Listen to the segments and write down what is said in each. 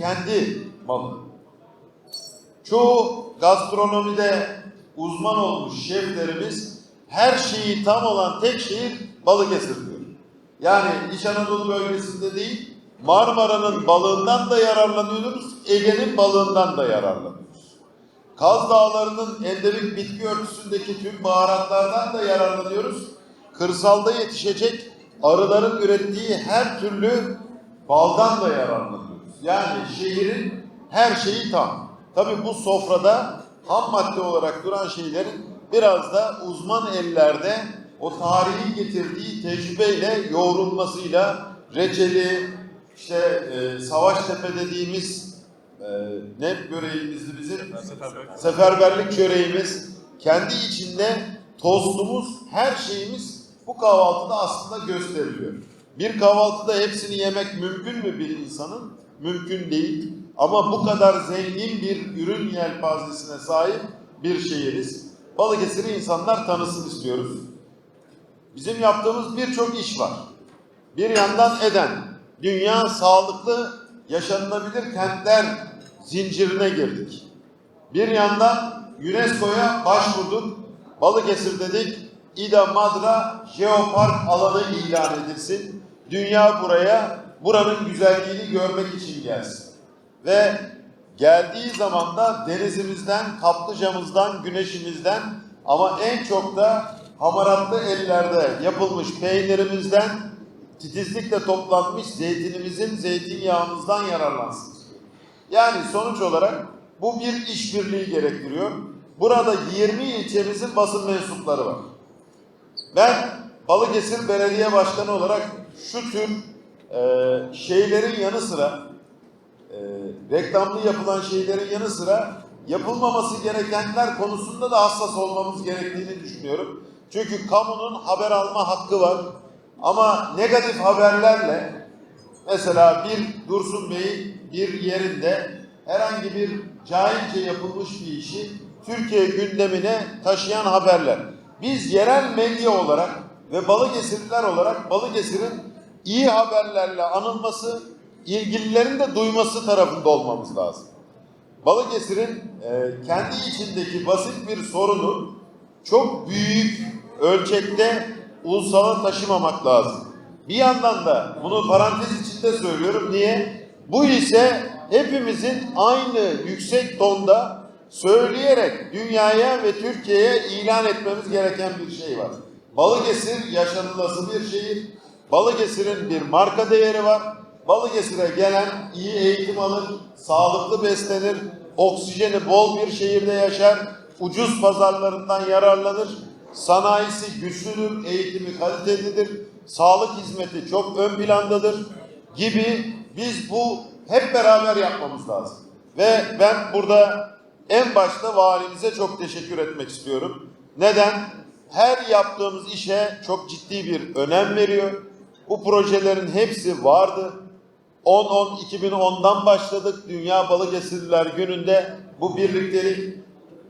kendi malı. Çoğu gastronomide uzman olmuş şeflerimiz her şeyi tam olan tek şehir Balıkesir diyor. Yani İç Anadolu bölgesinde değil, Marmara'nın balığından da yararlanıyoruz, Ege'nin balığından da yararlanıyoruz. Kaz Dağları'nın endemik bitki örtüsündeki tüm baharatlardan da yararlanıyoruz. Kırsalda yetişecek arıların ürettiği her türlü baldan da yararlanıyoruz. Yani şehrin her şeyi tam. Tabii bu sofrada ham madde olarak duran şeylerin biraz da uzman ellerde o tarihi getirdiği tecrübeyle yoğrulmasıyla reçeli, işte e, Savaştepe dediğimiz e, ne böreğimizdi bizim? Seferberlik çöreğimiz, kendi içinde tostumuz, her şeyimiz bu kahvaltıda aslında gösteriliyor. Bir kahvaltıda hepsini yemek mümkün mü bir insanın? Mümkün değil. Ama bu kadar zengin bir ürün yelpazesine sahip bir şehiriz. Balıkesir'i insanlar tanısın istiyoruz. Bizim yaptığımız birçok iş var. Bir yandan EDEN, dünya sağlıklı yaşanılabilir kentler zincirine girdik. Bir yandan UNESCO'ya başvurduk. Balıkesir dedik. İda Madra Jeopark alanı ilan edilsin. Dünya buraya buranın güzelliğini görmek için gelsin. Ve geldiği zaman da denizimizden, kaplıcamızdan, güneşimizden ama en çok da hamaratlı ellerde yapılmış peynirimizden titizlikle toplanmış zeytinimizin zeytinyağımızdan yararlansın. Yani sonuç olarak bu bir işbirliği gerektiriyor. Burada 20 ilçemizin basın mensupları var. Ben Balıkesir Belediye Başkanı olarak şu tür e, şeylerin yanı sıra e, reklamlı yapılan şeylerin yanı sıra yapılmaması gerekenler konusunda da hassas olmamız gerektiğini düşünüyorum. Çünkü kamunun haber alma hakkı var. Ama negatif haberlerle mesela bir Dursun Bey'in bir yerinde herhangi bir cahilce yapılmış bir işi Türkiye gündemine taşıyan haberler. Biz yerel medya olarak ve Balıkesirliler olarak Balıkesir'in iyi haberlerle anılması, ilgililerin de duyması tarafında olmamız lazım. Balıkesir'in e, kendi içindeki basit bir sorunu çok büyük ölçekte ulusala taşımamak lazım. Bir yandan da bunu parantez içinde söylüyorum. Niye? Bu ise hepimizin aynı yüksek tonda söyleyerek dünyaya ve Türkiye'ye ilan etmemiz gereken bir şey var. Balıkesir yaşanılası bir şehir. Balıkesir'in bir marka değeri var. Balıkesir'e gelen iyi eğitim alır, sağlıklı beslenir, oksijeni bol bir şehirde yaşar, ucuz pazarlarından yararlanır, sanayisi güçlüdür, eğitimi kalitelidir, sağlık hizmeti çok ön plandadır gibi biz bu hep beraber yapmamız lazım. Ve ben burada en başta valimize çok teşekkür etmek istiyorum. Neden? Her yaptığımız işe çok ciddi bir önem veriyor. Bu projelerin hepsi vardı. 10-10-2010'dan başladık. Dünya Balıkesirliler Günü'nde bu birliktelik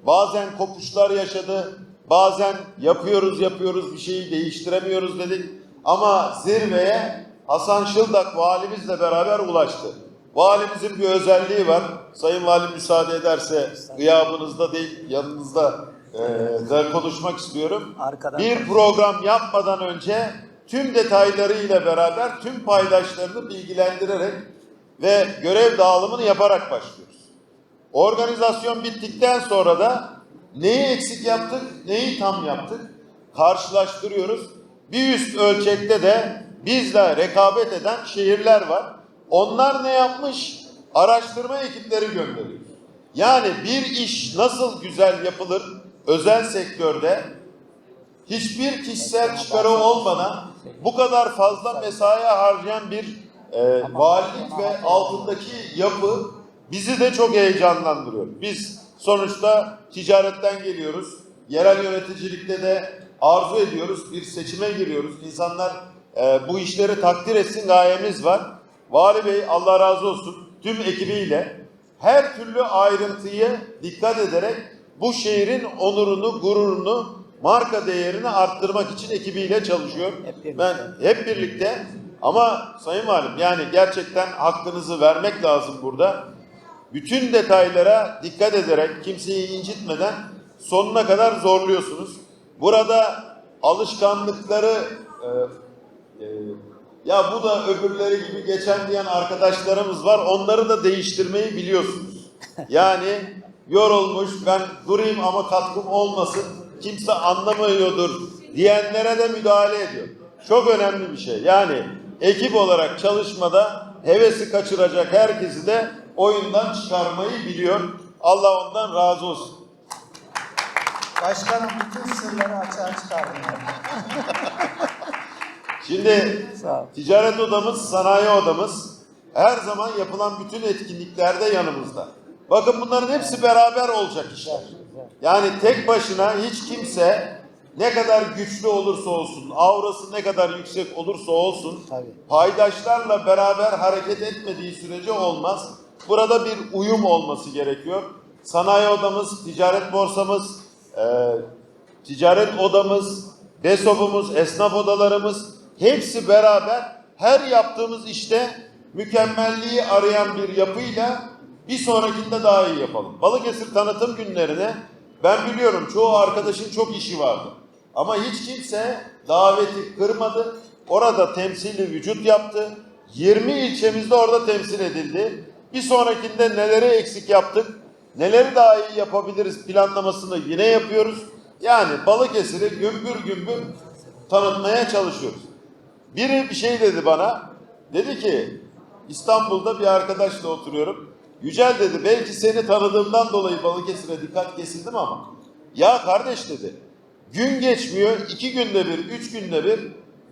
bazen kopuşlar yaşadı. Bazen yapıyoruz yapıyoruz bir şeyi değiştiremiyoruz dedik. Ama zirveye Hasan Şıldak valimizle beraber ulaştı. Valimizin bir özelliği var. Sayın Valim müsaade ederse gıyabınızda değil yanınızda e, da konuşmak istiyorum. Arkadan bir program yapmadan önce tüm detaylarıyla beraber tüm paydaşlarını bilgilendirerek ve görev dağılımını yaparak başlıyoruz. Organizasyon bittikten sonra da neyi eksik yaptık, neyi tam yaptık karşılaştırıyoruz. Bir üst ölçekte de bizle rekabet eden şehirler var. Onlar ne yapmış? Araştırma ekipleri gönderiyor. Yani bir iş nasıl güzel yapılır özel sektörde hiçbir kişisel çıkarı olmadan bu kadar fazla mesai harcayan bir e, valilik ve altındaki yapı bizi de çok heyecanlandırıyor. Biz sonuçta ticaretten geliyoruz. Yerel yöneticilikte de arzu ediyoruz. Bir seçime giriyoruz. İnsanlar e, bu işleri takdir etsin gayemiz var. Vali Bey Allah razı olsun tüm ekibiyle her türlü ayrıntıyı dikkat ederek bu şehrin onurunu, gururunu, marka değerini arttırmak için ekibiyle çalışıyor. Hep birlikte. Ben hep birlikte Ama Sayın Valim yani gerçekten hakkınızı vermek lazım burada. Bütün detaylara dikkat ederek kimseyi incitmeden sonuna kadar zorluyorsunuz. Burada alışkanlıkları e, e, ya bu da öbürleri gibi geçen diyen arkadaşlarımız var. Onları da değiştirmeyi biliyorsunuz. Yani yorulmuş ben durayım ama katkım olmasın. Kimse anlamıyordur diyenlere de müdahale ediyor. Çok önemli bir şey. Yani ekip olarak çalışmada hevesi kaçıracak herkesi de oyundan çıkarmayı biliyor. Allah ondan razı olsun. Başkanım bütün sırları açığa çıkardım. Şimdi ticaret odamız, sanayi odamız her zaman yapılan bütün etkinliklerde yanımızda. Bakın bunların hepsi beraber olacak işler. Yani tek başına hiç kimse ne kadar güçlü olursa olsun, aurası ne kadar yüksek olursa olsun, Tabii. paydaşlarla beraber hareket etmediği sürece olmaz. Burada bir uyum olması gerekiyor. Sanayi odamız, ticaret borsamız, e, ticaret odamız, DESOB'umuz, esnaf odalarımız hepsi beraber her yaptığımız işte mükemmelliği arayan bir yapıyla bir sonrakinde daha iyi yapalım. Balıkesir tanıtım günlerine ben biliyorum çoğu arkadaşın çok işi vardı. Ama hiç kimse daveti kırmadı. Orada temsili vücut yaptı. 20 ilçemizde orada temsil edildi. Bir sonrakinde neleri eksik yaptık, neleri daha iyi yapabiliriz planlamasını yine yapıyoruz. Yani Balıkesir'i gümbür gümbür tanıtmaya çalışıyoruz. Biri bir şey dedi bana. Dedi ki İstanbul'da bir arkadaşla oturuyorum. Yücel dedi belki seni tanıdığımdan dolayı Balıkesir'e dikkat kesildim ama. Ya kardeş dedi. Gün geçmiyor. iki günde bir, üç günde bir.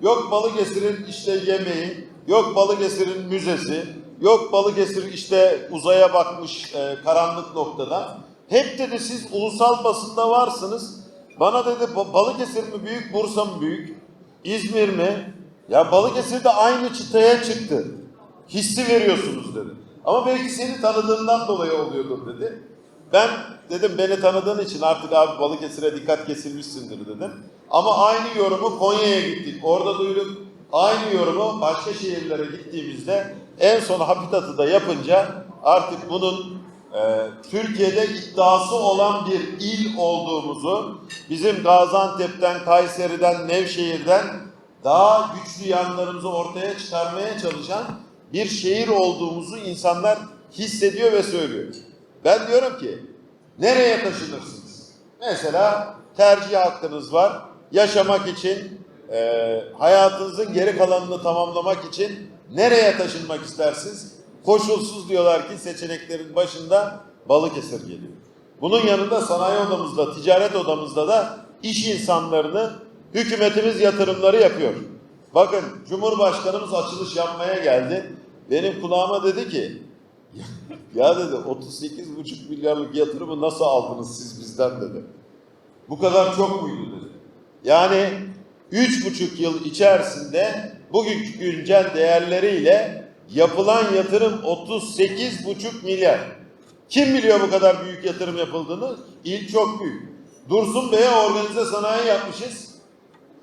Yok Balıkesir'in işte yemeği, yok Balıkesir'in müzesi, yok Balıkesir işte uzaya bakmış e, karanlık noktada. Hep dedi siz ulusal basında varsınız. Bana dedi "Ba- Balıkesir mi büyük, Bursa mı büyük, İzmir mi? Ya Balıkesir de aynı çıtaya çıktı. Hissi veriyorsunuz dedi. Ama belki seni tanıdığından dolayı oluyordur dedi. Ben dedim beni tanıdığın için artık abi Balıkesir'e dikkat kesilmişsindir dedim. Ama aynı yorumu Konya'ya gittik. Orada duyduk. Aynı yorumu başka şehirlere gittiğimizde en son Habitat'ı da yapınca artık bunun e, Türkiye'de iddiası olan bir il olduğumuzu bizim Gaziantep'ten, Kayseri'den, Nevşehir'den daha güçlü yanlarımızı ortaya çıkarmaya çalışan bir şehir olduğumuzu insanlar hissediyor ve söylüyor. Ben diyorum ki nereye taşınırsınız? Mesela tercih hakkınız var. Yaşamak için, e, hayatınızın geri kalanını tamamlamak için nereye taşınmak istersiniz? Koşulsuz diyorlar ki seçeneklerin başında Balıkesir geliyor. Bunun yanında sanayi odamızda, ticaret odamızda da iş insanlarını hükümetimiz yatırımları yapıyor. Bakın Cumhurbaşkanımız açılış yapmaya geldi. Benim kulağıma dedi ki ya dedi 38,5 milyarlık yatırımı nasıl aldınız siz bizden dedi. Bu kadar çok muydu dedi. Yani üç buçuk yıl içerisinde bugünkü güncel değerleriyle yapılan yatırım 38,5 milyar. Kim biliyor bu kadar büyük yatırım yapıldığını? İl çok büyük. Dursun Bey'e organize sanayi yapmışız.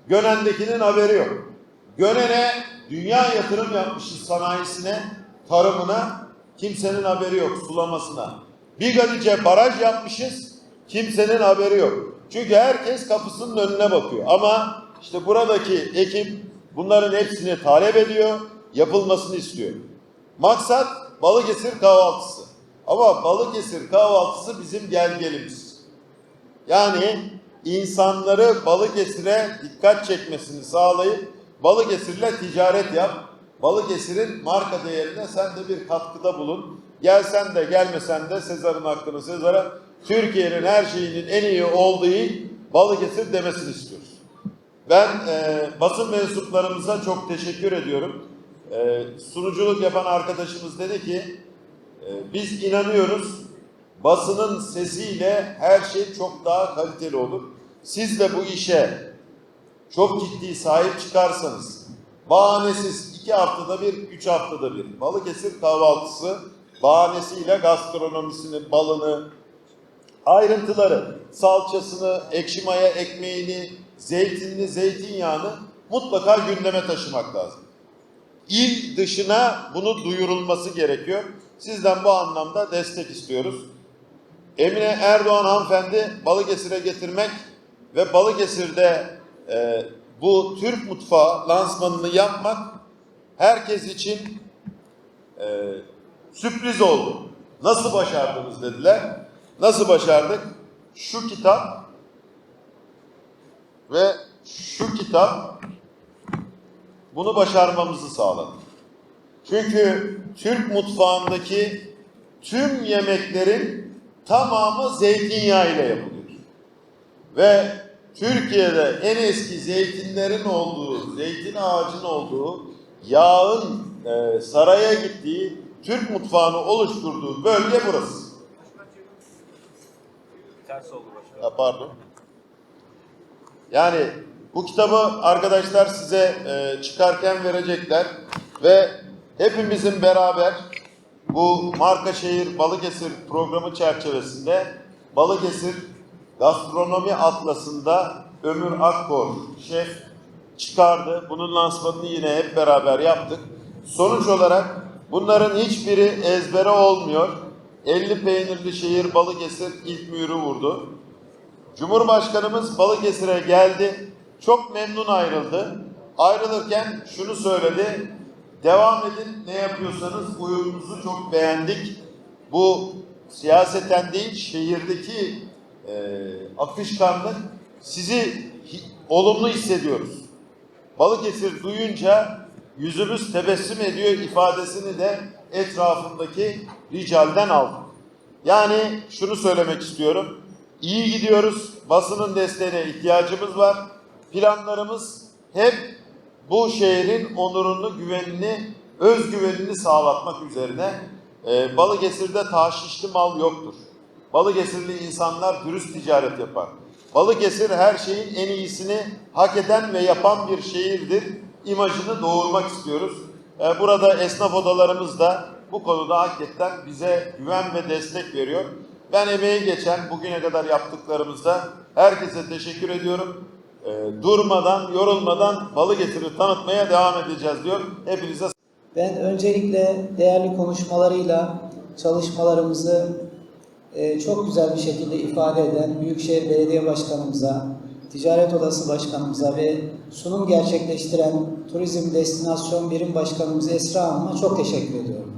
Gönen'dekinin haberi yok. Gönen'e dünya yatırım yapmışız sanayisine, tarımına. Kimsenin haberi yok sulamasına. Bigadice baraj yapmışız. Kimsenin haberi yok. Çünkü herkes kapısının önüne bakıyor. Ama işte buradaki ekip bunların hepsini talep ediyor, yapılmasını istiyor. Maksat Balıkesir kahvaltısı. Ama Balıkesir kahvaltısı bizim gelgelimiz. Yani insanları Balıkesir'e dikkat çekmesini sağlayıp Balıkesir'le ticaret yap. Balıkesir'in marka değerine sen de bir katkıda bulun. Gelsen de gelmesen de Sezar'ın hakkını Sezar'a Türkiye'nin her şeyinin en iyi olduğu Balıkesir demesini istiyoruz. Ben e, basın mensuplarımıza çok teşekkür ediyorum. E, sunuculuk yapan arkadaşımız dedi ki e, biz inanıyoruz basının sesiyle her şey çok daha kaliteli olur. Siz de bu işe çok ciddi sahip çıkarsanız bahanesiz iki haftada bir, üç haftada bir Balıkesir kahvaltısı bahanesiyle gastronomisini, balını, ayrıntıları, salçasını, ekşi maya ekmeğini, zeytinini, zeytinyağını mutlaka gündeme taşımak lazım. il dışına bunu duyurulması gerekiyor. Sizden bu anlamda destek istiyoruz. Emine Erdoğan hanımefendi Balıkesir'e getirmek ve Balıkesir'de e, bu Türk mutfağı lansmanını yapmak herkes için e, sürpriz oldu. Nasıl başardınız dediler. Nasıl başardık? Şu kitap ve şu kitap bunu başarmamızı sağladı. Çünkü Türk mutfağındaki tüm yemeklerin tamamı zeytinyağı ile yapılıyor. Ve Türkiye'de en eski zeytinlerin olduğu, zeytin ağacının olduğu, yağın e, saraya gittiği, Türk mutfağını oluşturduğu bölge burası. Ters oldu başkanım. Ha, pardon. Yani bu kitabı arkadaşlar size e, çıkarken verecekler ve hepimizin beraber bu marka şehir Balıkesir programı çerçevesinde Balıkesir Gastronomi Atlası'nda Ömür Akkor şef çıkardı. Bunun lansmanını yine hep beraber yaptık. Sonuç olarak bunların hiçbiri ezbere olmuyor. 50 peynirli şehir Balıkesir ilk mührü vurdu. Cumhurbaşkanımız Balıkesir'e geldi. Çok memnun ayrıldı. Ayrılırken şunu söyledi. Devam edin ne yapıyorsanız uyumunuzu çok beğendik. Bu siyaseten değil şehirdeki e, akışkanlık sizi olumlu hissediyoruz. Balıkesir duyunca yüzümüz tebessüm ediyor ifadesini de etrafındaki ricalden aldık. Yani şunu söylemek istiyorum. İyi gidiyoruz. Basının desteğine ihtiyacımız var. Planlarımız hep bu şehrin onurunu, güvenini, özgüvenini sağlatmak üzerine. Ee, Balıkesir'de taşişli mal yoktur. Balıkesirli insanlar dürüst ticaret yapar. Balıkesir her şeyin en iyisini hak eden ve yapan bir şehirdir. İmajını doğurmak istiyoruz. Ee, Burada esnaf odalarımız da bu konuda hakikaten bize güven ve destek veriyor. Ben emeği geçen bugüne kadar yaptıklarımızda herkese teşekkür ediyorum. Ee, Durmadan, yorulmadan Balıkesir'i tanıtmaya devam edeceğiz diyor. Hepinize Ben öncelikle değerli konuşmalarıyla çalışmalarımızı e, çok güzel bir şekilde ifade eden Büyükşehir Belediye Başkanımıza, Ticaret Odası Başkanımıza ve sunum gerçekleştiren Turizm Destinasyon Birim Başkanımız Esra Hanım'a çok teşekkür ediyorum.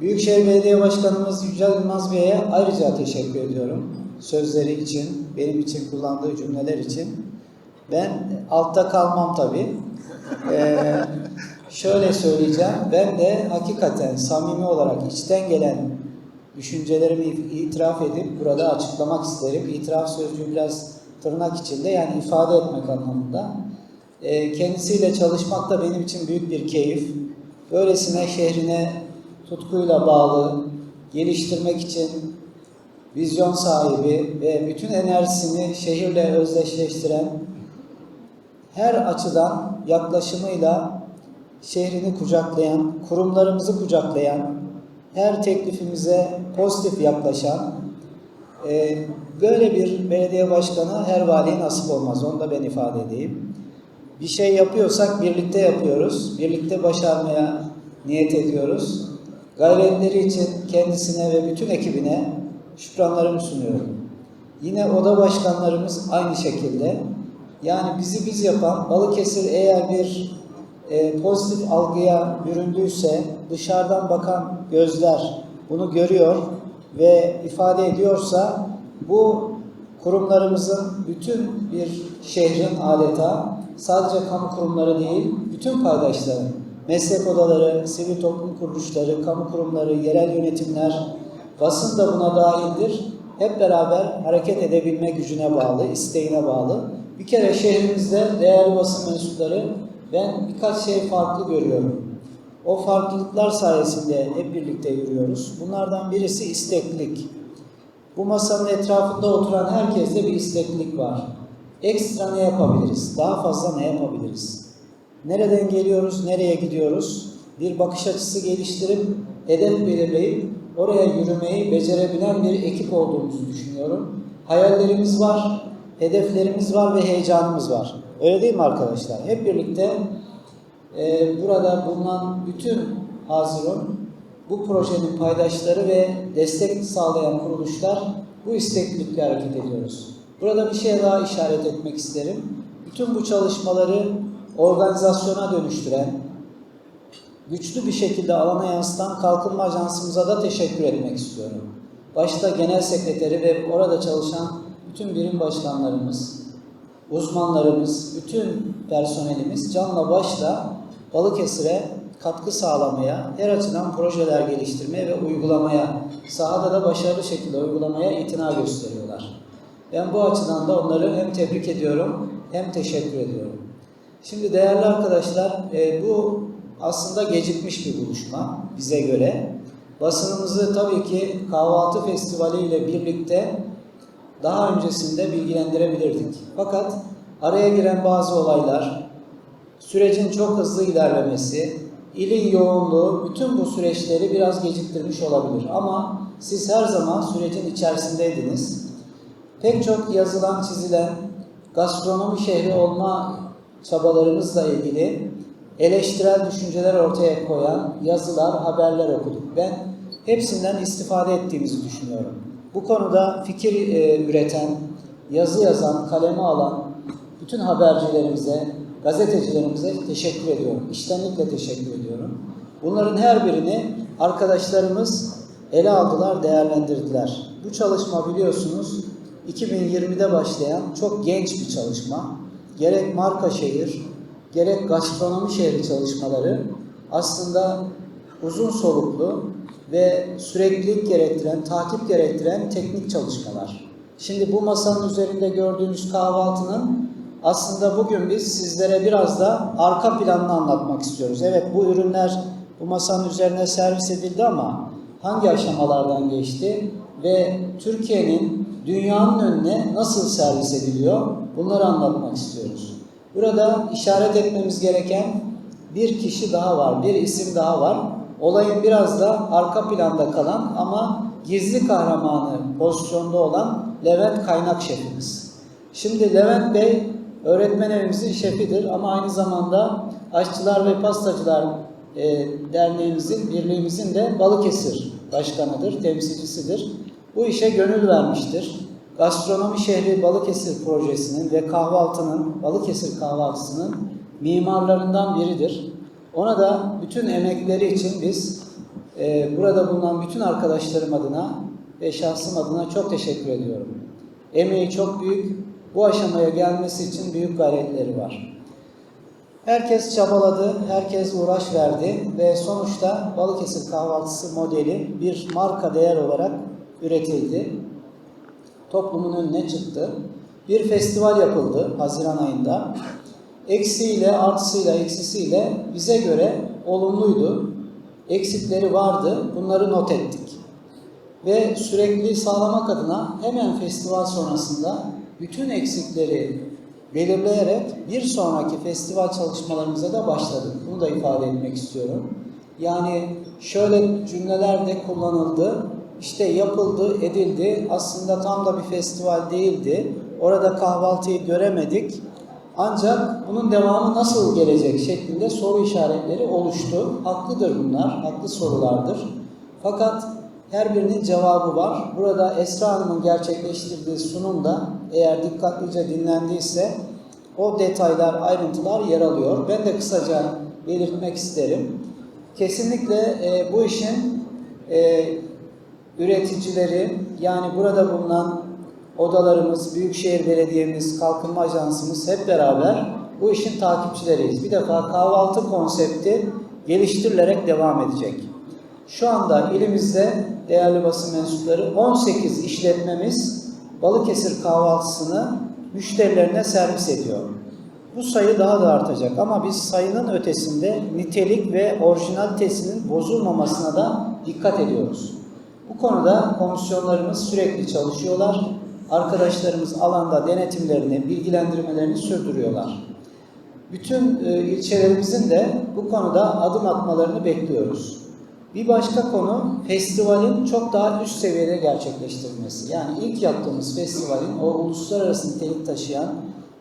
Büyükşehir Belediye Başkanımız Yücel Yılmaz Bey'e ayrıca teşekkür ediyorum. Sözleri için, benim için kullandığı cümleler için. Ben altta kalmam tabii. Ee, şöyle söyleyeceğim. Ben de hakikaten samimi olarak içten gelen düşüncelerimi itiraf edip burada açıklamak isterim. İtiraf sözcüğü biraz tırnak içinde yani ifade etmek anlamında. Ee, kendisiyle çalışmak da benim için büyük bir keyif. Böylesine şehrine tutkuyla bağlı, geliştirmek için vizyon sahibi ve bütün enerjisini şehirle özdeşleştiren her açıdan yaklaşımıyla şehrini kucaklayan, kurumlarımızı kucaklayan, her teklifimize pozitif yaklaşan, e, böyle bir belediye başkanı her valiye nasip olmaz. Onu da ben ifade edeyim. Bir şey yapıyorsak birlikte yapıyoruz. Birlikte başarmaya niyet ediyoruz. Gayretleri için kendisine ve bütün ekibine şükranlarımı sunuyorum. Yine oda başkanlarımız aynı şekilde. Yani bizi biz yapan Balıkesir eğer bir e, pozitif algıya büründüyse dışarıdan bakan gözler bunu görüyor ve ifade ediyorsa bu kurumlarımızın bütün bir şehrin adeta sadece kamu kurumları değil bütün paydaşların meslek odaları, sivil toplum kuruluşları, kamu kurumları, yerel yönetimler, basın da buna dahildir. Hep beraber hareket edebilme gücüne bağlı, isteğine bağlı. Bir kere şehrimizde değerli basın mensupları ben birkaç şey farklı görüyorum. O farklılıklar sayesinde hep birlikte yürüyoruz. Bunlardan birisi isteklilik. Bu masanın etrafında oturan herkeste bir isteklilik var. Ekstra ne yapabiliriz? Daha fazla ne yapabiliriz? Nereden geliyoruz, nereye gidiyoruz? Bir bakış açısı geliştirip, hedef belirleyip oraya yürümeyi becerebilen bir ekip olduğumuzu düşünüyorum. Hayallerimiz var, hedeflerimiz var ve heyecanımız var. Öyle değil mi arkadaşlar? Hep birlikte e, burada bulunan bütün Hazirun, bu projenin paydaşları ve destek sağlayan kuruluşlar bu isteklilikle hareket ediyoruz. Burada bir şeye daha işaret etmek isterim. Bütün bu çalışmaları organizasyona dönüştüren, güçlü bir şekilde alana yansıtan Kalkınma Ajansımıza da teşekkür etmek istiyorum. Başta genel sekreteri ve orada çalışan bütün birim başkanlarımız, uzmanlarımız, bütün personelimiz canla başla Balıkesir'e katkı sağlamaya, her açıdan projeler geliştirmeye ve uygulamaya, sahada da başarılı şekilde uygulamaya itina gösteriyorlar. Ben bu açıdan da onları hem tebrik ediyorum hem teşekkür ediyorum. Şimdi değerli arkadaşlar, e, bu aslında gecikmiş bir buluşma bize göre. Basınımızı tabii ki kahvaltı festivali ile birlikte daha öncesinde bilgilendirebilirdik. Fakat araya giren bazı olaylar, sürecin çok hızlı ilerlemesi, ilin yoğunluğu bütün bu süreçleri biraz geciktirmiş olabilir. Ama siz her zaman sürecin içerisindeydiniz. Pek çok yazılan, çizilen, gastronomi şehri olma çabalarımızla ilgili eleştirel düşünceler ortaya koyan yazılar, haberler okuduk. Ben hepsinden istifade ettiğimizi düşünüyorum. Bu konuda fikir e, üreten, yazı yazan, kaleme alan bütün habercilerimize, gazetecilerimize teşekkür ediyorum. İçtenlikle teşekkür ediyorum. Bunların her birini arkadaşlarımız ele aldılar, değerlendirdiler. Bu çalışma biliyorsunuz 2020'de başlayan çok genç bir çalışma. Gerek marka şehir, gerek gastronomi şehri çalışmaları aslında uzun soluklu ve süreklilik gerektiren, takip gerektiren teknik çalışmalar. Şimdi bu masanın üzerinde gördüğünüz kahvaltının aslında bugün biz sizlere biraz da arka planını anlatmak istiyoruz. Evet bu ürünler bu masanın üzerine servis edildi ama hangi aşamalardan geçti ve Türkiye'nin dünyanın önüne nasıl servis ediliyor bunları anlatmak istiyoruz. Burada işaret etmemiz gereken bir kişi daha var, bir isim daha var. Olayın biraz da arka planda kalan ama gizli kahramanı pozisyonda olan Levent Kaynak şefimiz. Şimdi Levent Bey öğretmen evimizin şefidir ama aynı zamanda Aşçılar ve Pastacılar e, Derneğimizin, birliğimizin de Balıkesir başkanıdır, temsilcisidir. Bu işe gönül vermiştir. Gastronomi şehri Balıkesir projesinin ve kahvaltının, Balıkesir kahvaltısının mimarlarından biridir. Ona da bütün emekleri için biz e, burada bulunan bütün arkadaşlarım adına ve şahsım adına çok teşekkür ediyorum. Emeği çok büyük, bu aşamaya gelmesi için büyük gayretleri var. Herkes çabaladı, herkes uğraş verdi ve sonuçta Balıkesir kahvaltısı modeli bir marka değer olarak üretildi. Toplumun önüne çıktı. Bir festival yapıldı Haziran ayında. Eksiğiyle, artısıyla, eksisiyle bize göre olumluydu. Eksikleri vardı, bunları not ettik. Ve sürekli sağlamak adına hemen festival sonrasında bütün eksikleri belirleyerek bir sonraki festival çalışmalarımıza da başladık. Bunu da ifade etmek istiyorum. Yani şöyle cümleler de kullanıldı. İşte yapıldı, edildi. Aslında tam da bir festival değildi. Orada kahvaltıyı göremedik. Ancak bunun devamı nasıl gelecek şeklinde soru işaretleri oluştu. Haklıdır bunlar, haklı sorulardır. Fakat her birinin cevabı var. Burada Esra Hanım'ın gerçekleştirdiği sunumda eğer dikkatlice dinlendiyse o detaylar, ayrıntılar yer alıyor. Ben de kısaca belirtmek isterim. Kesinlikle e, bu işin e, üreticileri yani burada bulunan odalarımız, Büyükşehir Belediye'miz, Kalkınma Ajansımız hep beraber bu işin takipçileriyiz. Bir defa kahvaltı konsepti geliştirilerek devam edecek. Şu anda ilimizde değerli basın mensupları 18 işletmemiz Balıkesir kahvaltısını müşterilerine servis ediyor. Bu sayı daha da artacak ama biz sayının ötesinde nitelik ve orijinalitesinin bozulmamasına da dikkat ediyoruz. Bu konuda komisyonlarımız sürekli çalışıyorlar. Arkadaşlarımız alanda denetimlerini, bilgilendirmelerini sürdürüyorlar. Bütün e, ilçelerimizin de bu konuda adım atmalarını bekliyoruz. Bir başka konu festivalin çok daha üst seviyede gerçekleştirilmesi. Yani ilk yaptığımız festivalin o uluslararası nitelik taşıyan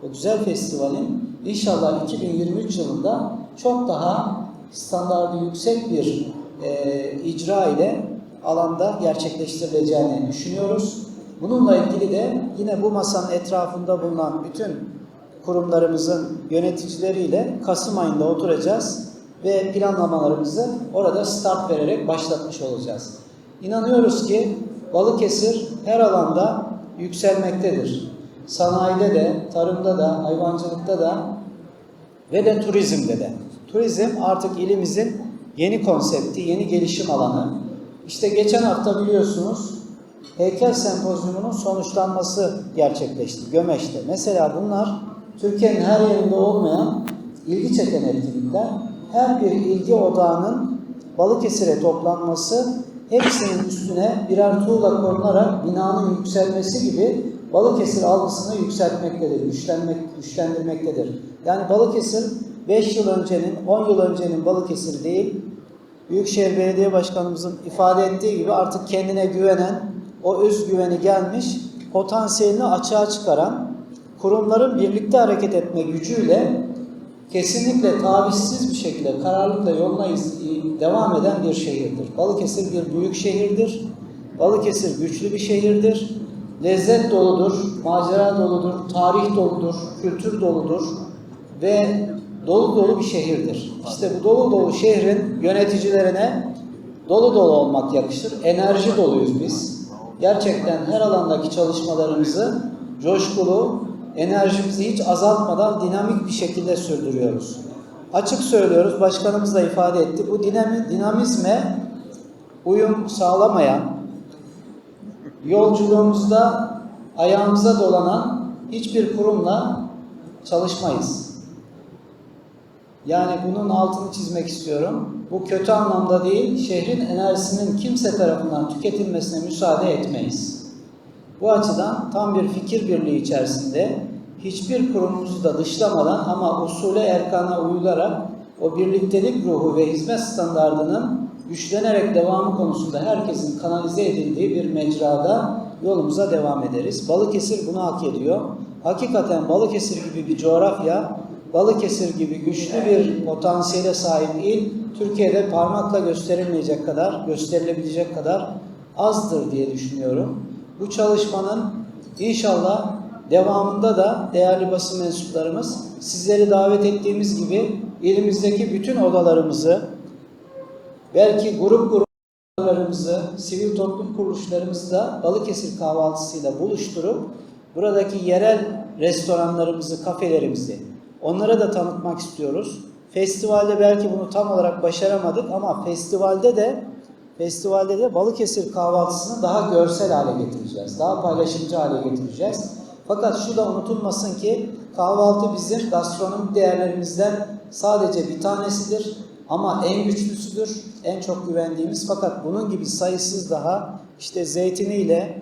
o güzel festivalin inşallah 2023 yılında çok daha standardı yüksek bir e, icra ile alanda gerçekleştirileceğini düşünüyoruz. Bununla ilgili de yine bu masanın etrafında bulunan bütün kurumlarımızın yöneticileriyle Kasım ayında oturacağız ve planlamalarımızı orada start vererek başlatmış olacağız. İnanıyoruz ki Balıkesir her alanda yükselmektedir. Sanayide de, tarımda da, hayvancılıkta da ve de turizmde de. Turizm artık ilimizin yeni konsepti, yeni gelişim alanı. İşte geçen hafta biliyorsunuz heykel sempozyumunun sonuçlanması gerçekleşti Gömeş'te. Mesela bunlar Türkiye'nin her yerinde olmayan ilgi çeken etkinlikler. Her bir ilgi odağının Balıkesir'e toplanması hepsinin üstüne birer tuğla konunarak binanın yükselmesi gibi Balıkesir algısını yükseltmektedir, güçlenmek, güçlendirmektedir. Yani Balıkesir 5 yıl öncenin, 10 yıl öncenin Balıkesir değil, Büyükşehir Belediye Başkanımızın ifade ettiği gibi artık kendine güvenen, o özgüveni gelmiş, potansiyelini açığa çıkaran, kurumların birlikte hareket etme gücüyle kesinlikle tavizsiz bir şekilde kararlılıkla yoluna devam eden bir şehirdir. Balıkesir bir büyük şehirdir. Balıkesir güçlü bir şehirdir. Lezzet doludur, macera doludur, tarih doludur, kültür doludur ve dolu dolu bir şehirdir. İşte bu dolu dolu şehrin yöneticilerine dolu dolu olmak yakışır. Enerji doluyuz biz. Gerçekten her alandaki çalışmalarımızı coşkulu, enerjimizi hiç azaltmadan dinamik bir şekilde sürdürüyoruz. Açık söylüyoruz, başkanımız da ifade etti. Bu dinami, dinamizme uyum sağlamayan, yolculuğumuzda ayağımıza dolanan hiçbir kurumla çalışmayız. Yani bunun altını çizmek istiyorum. Bu kötü anlamda değil, şehrin enerjisinin kimse tarafından tüketilmesine müsaade etmeyiz. Bu açıdan tam bir fikir birliği içerisinde hiçbir kurumumuzu da dışlamadan ama usule erkana uyularak o birliktelik ruhu ve hizmet standardının güçlenerek devamı konusunda herkesin kanalize edildiği bir mecrada yolumuza devam ederiz. Balıkesir bunu hak ediyor. Hakikaten Balıkesir gibi bir coğrafya, Balıkesir gibi güçlü bir potansiyele sahip il, Türkiye'de parmakla gösterilmeyecek kadar, gösterilebilecek kadar azdır diye düşünüyorum. Bu çalışmanın inşallah devamında da değerli basın mensuplarımız sizleri davet ettiğimiz gibi ilimizdeki bütün odalarımızı belki grup gruplarımızı, sivil toplum kuruluşlarımızı da Balıkesir kahvaltısıyla buluşturup buradaki yerel restoranlarımızı, kafelerimizi onlara da tanıtmak istiyoruz. Festivalde belki bunu tam olarak başaramadık ama festivalde de Festivalde de Balıkesir kahvaltısını daha görsel hale getireceğiz. Daha paylaşımcı hale getireceğiz. Fakat şu da unutulmasın ki kahvaltı bizim gastronomik değerlerimizden sadece bir tanesidir. Ama en güçlüsüdür, en çok güvendiğimiz. Fakat bunun gibi sayısız daha işte zeytiniyle,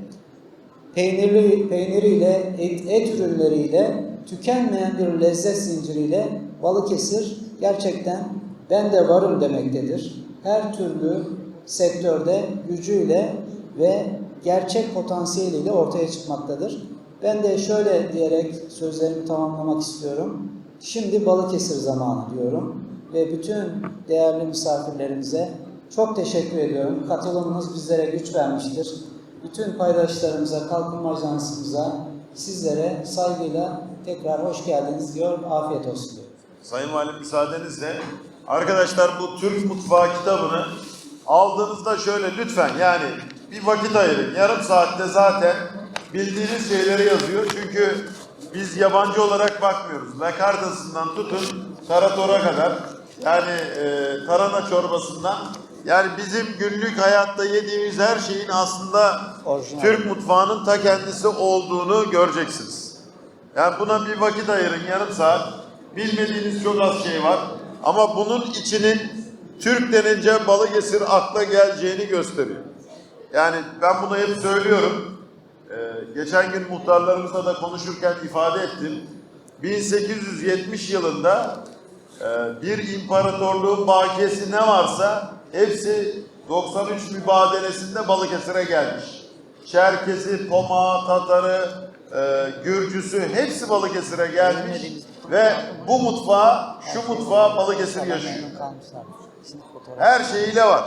peynirli, peyniriyle, et, et ürünleriyle, tükenmeyen bir lezzet zinciriyle Balıkesir gerçekten ben de varım demektedir. Her türlü sektörde gücüyle ve gerçek potansiyeliyle ortaya çıkmaktadır. Ben de şöyle diyerek sözlerimi tamamlamak istiyorum. Şimdi Balıkesir zamanı diyorum ve bütün değerli misafirlerimize çok teşekkür ediyorum. Katılımınız bizlere güç vermiştir. Bütün paydaşlarımıza, Kalkınma Ajansımıza, sizlere saygıyla tekrar hoş geldiniz diyor. Afiyet olsun diyor. Sayın Valim müsaadenizle arkadaşlar bu Türk Mutfağı kitabını aldığınızda şöyle lütfen yani bir vakit ayırın. Yarım saatte zaten bildiğiniz şeyleri yazıyor. Çünkü biz yabancı olarak bakmıyoruz. Lakartasından tutun taratora kadar yani e, tarhana çorbasından yani bizim günlük hayatta yediğimiz her şeyin aslında Orijinal. Türk mutfağının ta kendisi olduğunu göreceksiniz. Yani buna bir vakit ayırın yarım saat. Bilmediğiniz çok az şey var. Ama bunun içinin Türk denince Balıkesir akla geleceğini gösteriyor. Yani ben bunu hep söylüyorum. Ee, geçen gün muhtarlarımızla da konuşurken ifade ettim. 1870 yılında e, bir imparatorluğun bakiyesi ne varsa hepsi 93 mübadelesinde Balıkesir'e gelmiş. Çerkezi, Poma, Tatarı, e, Gürcüsü hepsi Balıkesir'e gelmiş Ve bu mutfağa, şu mutfağa Balıkesir yaşıyor. Her şeyiyle var.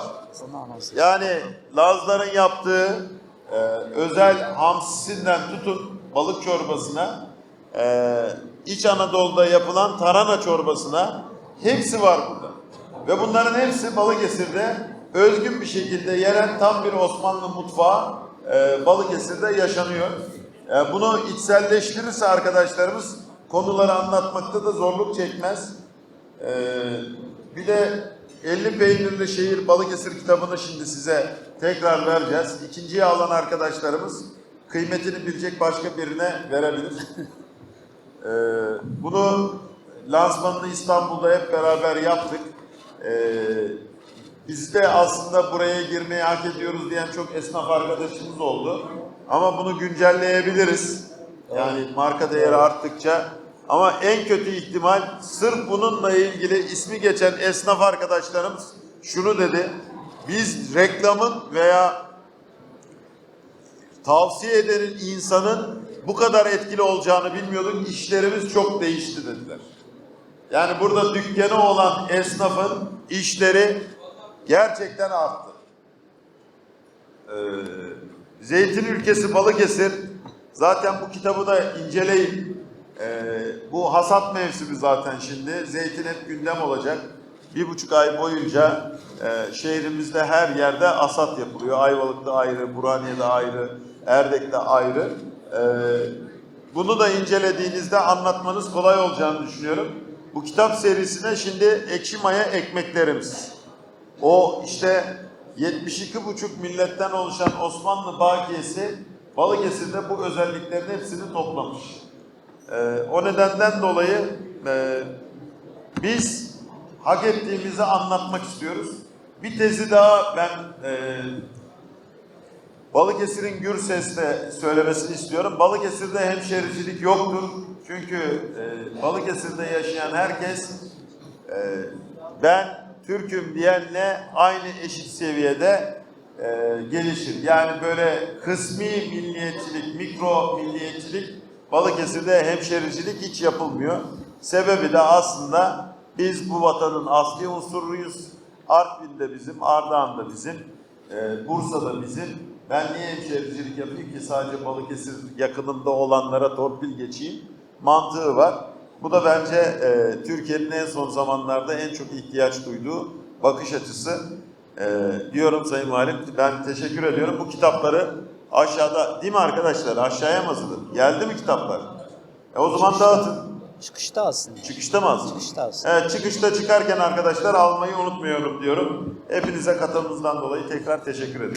Yani Lazların yaptığı e, özel hamsisinden tutun balık çorbasına, e, İç Anadolu'da yapılan tarhana çorbasına hepsi var burada. Ve bunların hepsi Balıkesir'de özgün bir şekilde yerel tam bir Osmanlı mutfağı e, Balıkesir'de yaşanıyor. E, bunu içselleştirirse arkadaşlarımız konuları anlatmakta da zorluk çekmez. Ee, bir de 50 peynirli şehir Balıkesir kitabını şimdi size tekrar vereceğiz. İkinciye alan arkadaşlarımız kıymetini bilecek başka birine verebilir. Ee, bunu lansmanını İstanbul'da hep beraber yaptık. Ee, biz de aslında buraya girmeyi hak ediyoruz diyen çok esnaf arkadaşımız oldu. Ama bunu güncelleyebiliriz. Yani marka değeri arttıkça. Ama en kötü ihtimal sırf bununla ilgili ismi geçen esnaf arkadaşlarımız şunu dedi. Biz reklamın veya tavsiye edenin insanın bu kadar etkili olacağını bilmiyorduk. İşlerimiz çok değişti dediler. Yani burada dükkanı olan esnafın işleri gerçekten arttı. Ee, Zeytin ülkesi Balıkesir. Zaten bu kitabı da inceleyin. Ee, bu hasat mevsimi zaten şimdi. Zeytin hep gündem olacak. Bir buçuk ay boyunca e, şehrimizde her yerde hasat yapılıyor. Ayvalık'ta ayrı, Burhaniye'de ayrı, Erdek'te ayrı. Ee, bunu da incelediğinizde anlatmanız kolay olacağını düşünüyorum. Bu kitap serisine şimdi ekşi maya ekmeklerimiz. O işte 72,5 milletten oluşan Osmanlı bakiyesi Balıkesir'de bu özelliklerin hepsini toplamış. Ee, o nedenden dolayı e, biz hak ettiğimizi anlatmak istiyoruz. Bir tezi daha ben e, Balıkesir'in Gürses'te söylemesini istiyorum. Balıkesir'de hemşericilik yoktur. Çünkü e, Balıkesir'de yaşayan herkes e, ben Türk'üm diyenle aynı eşit seviyede e, gelişir. Yani böyle kısmi milliyetçilik, mikro milliyetçilik Balıkesir'de hemşericilik hiç yapılmıyor. Sebebi de aslında biz bu vatanın asli unsuruyuz. Artvin'de bizim, Ardahan'da bizim, e, Bursa'da bizim. Ben niye hemşericilik yapayım ki sadece Balıkesir yakınında olanlara torpil geçeyim mantığı var. Bu da bence e, Türkiye'nin en son zamanlarda en çok ihtiyaç duyduğu bakış açısı. E, diyorum Sayın Valim, ben teşekkür ediyorum. Bu kitapları aşağıda, değil mi arkadaşlar? Aşağıya mı hazırladın? Geldi mi kitaplar? E o zaman dağıtın. Çıkışta aslında. Çıkışta mı hazır? Çıkışta aslında. Evet, çıkışta çıkarken arkadaşlar almayı unutmayalım diyorum. Hepinize katılımınızdan dolayı tekrar teşekkür ediyorum.